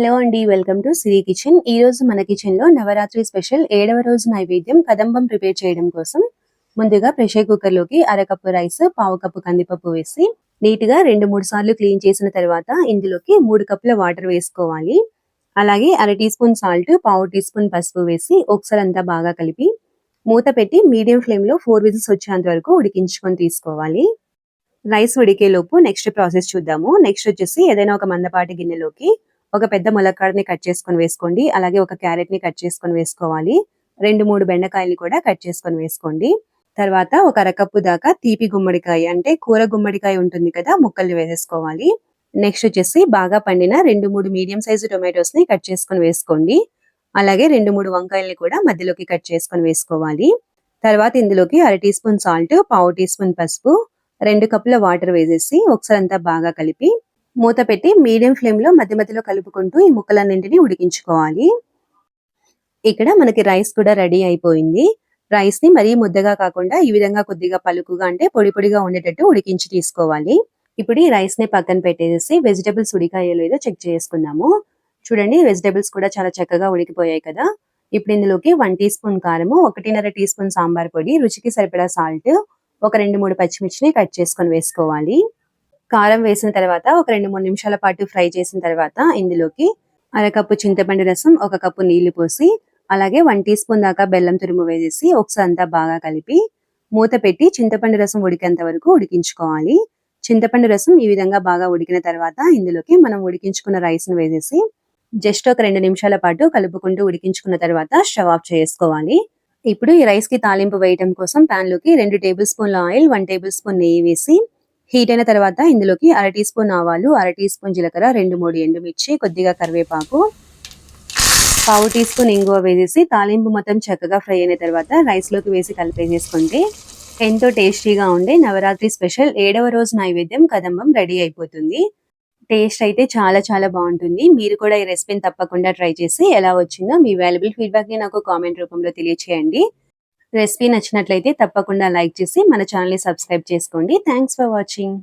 Hello అండి welcome to Siri kitchen. ఈ రోజు మన కిచెన్లో నవరాత్రి స్పెషల్ ఏడవ రోజు నైవేద్యం కదంబం ప్రిపేర్ చేయడం కోసం ముందుగా ప్రెషర్ కుక్కర్లోకి అరకప్పు రైస్ పావు కప్పు కందిపప్పు వేసి నీట్గా రెండు మూడు సార్లు క్లీన్ చేసిన తర్వాత ఇందులోకి మూడు కప్పుల వాటర్ వేసుకోవాలి. అలాగే అర టీ స్పూన్ సాల్ట్ పావు టీ స్పూన్ పసుపు వేసి ఒకసారి అంతా బాగా కలిపి మూత పెట్టి మీడియం ఫ్లేమ్లో ఫోర్ విజిల్స్ వచ్చేంత వరకు ఉడికించుకొని తీసుకోవాలి. రైస్ ఉడికే లోపు నెక్స్ట్ ప్రాసెస్ చూద్దాము. నెక్స్ట్ వచ్చేసి ఏదైనా ఒక మందపాటి గిన్నెలోకి ఒక పెద్ద ములక్కాడని కట్ చేసుకొని వేసుకోండి. అలాగే ఒక క్యారెట్ని కట్ చేసుకొని వేసుకోవాలి. రెండు మూడు బెండకాయలు కూడా కట్ చేసుకొని వేసుకోండి. తర్వాత ఒక అరకప్పు దాకా తీపి గుమ్మడికాయ అంటే కూర గుమ్మడికాయ ఉంటుంది కదా ముక్కల్ని వేసేసుకోవాలి. నెక్స్ట్ వచ్చేసి బాగా పండిన రెండు మూడు మీడియం సైజు టొమాటోస్ని కట్ చేసుకొని వేసుకోండి. అలాగే రెండు మూడు వంకాయల్ని కూడా మధ్యలోకి కట్ చేసుకొని వేసుకోవాలి. తర్వాత ఇందులోకి అర టీ స్పూన్ సాల్ట్ పావు టీ స్పూన్ పసుపు రెండు కప్పుల వాటర్ వేసేసి ఒకసారి అంతా బాగా కలిపి మూత పెట్టి మీడియం ఫ్లేమ్లో మధ్య మధ్యలో కలుపుకుంటూ ఈ ముక్కలన్నింటినీ ఉడికించుకోవాలి. ఇక్కడ మనకి రైస్ కూడా రెడీ అయిపోయింది. రైస్ని మరీ ముద్దగా కాకుండా ఈ విధంగా కొద్దిగా పలుకుగా అంటే పొడి పొడిగా ఉండేటట్టు ఉడికించి తీసుకోవాలి. ఇప్పుడు ఈ రైస్ని పక్కన పెట్టేసి వెజిటబుల్స్ ఉడికాయో లేదో చెక్ చేసుకుందాము. చూడండి వెజిటబుల్స్ కూడా చాలా చక్కగా ఉడికిపోయాయి కదా. ఇప్పుడు ఇందులోకి వన్ టీ స్పూన్ కారము ఒకటిన్నర టీ స్పూన్ సాంబార్ పొడి రుచికి సరిపడా సాల్ట్ ఒక రెండు మూడు పచ్చిమిర్చిని కట్ చేసుకొని వేసుకోవాలి. కారం వేసిన తర్వాత ఒక రెండు మూడు నిమిషాల పాటు ఫ్రై చేసిన తర్వాత ఇందులోకి అరకప్పు చింతపండు రసం ఒక కప్పు నీళ్ళు పోసి అలాగే వన్ టీ స్పూన్ దాకా బెల్లం తురుము వేసేసి ఒకసారి అంతా బాగా కలిపి మూత పెట్టి చింతపండు రసం ఉడికేంత వరకు ఉడికించుకోవాలి. చింతపండు రసం ఈ విధంగా బాగా ఉడికిన తర్వాత ఇందులోకి మనం ఉడికించుకున్న రైస్ను వేసేసి జస్ట్ ఒక రెండు నిమిషాల పాటు కలుపుకుంటూ ఉడికించుకున్న తర్వాత స్టవ్ ఆఫ్ చేసుకోవాలి. ఇప్పుడు ఈ రైస్కి తాలింపు వేయటం కోసం పాన్లోకి రెండు టేబుల్ స్పూన్ల ఆయిల్ వన్ టేబుల్ స్పూన్ నెయ్యి వేసి హీట్ అయిన తర్వాత ఇందులోకి అర టీ స్పూన్ ఆవాలు అర టీ స్పూన్ జీలకర్ర రెండు మూడు ఎండుమిర్చి కొద్దిగా కరివేపాకు పావు టీ స్పూన్ ఇంగువ వేసేసి తాలింపు మొత్తం చక్కగా ఫ్రై అయిన తర్వాత రైస్లోకి వేసి కలిపేసేసుకుంటే ఎంతో టేస్టీగా ఉండే నవరాత్రి స్పెషల్ ఏడవ రోజు నైవేద్యం కదంబం రెడీ అయిపోతుంది. టేస్ట్ అయితే చాలా చాలా బాగుంటుంది. మీరు కూడా ఈ రెసిపీని తప్పకుండా ట్రై చేసి ఎలా వచ్చిందో మీ వాల్యుబుల్ ఫీడ్బ్యాక్ని నాకు కామెంట్ రూపంలో తెలియచేయండి. రెసిపీ నచ్చినట్లయితే తప్పకుండా లైక్ చేసి మన ఛానల్ని సబ్స్క్రైబ్ చేసుకోండి. Thanks for watching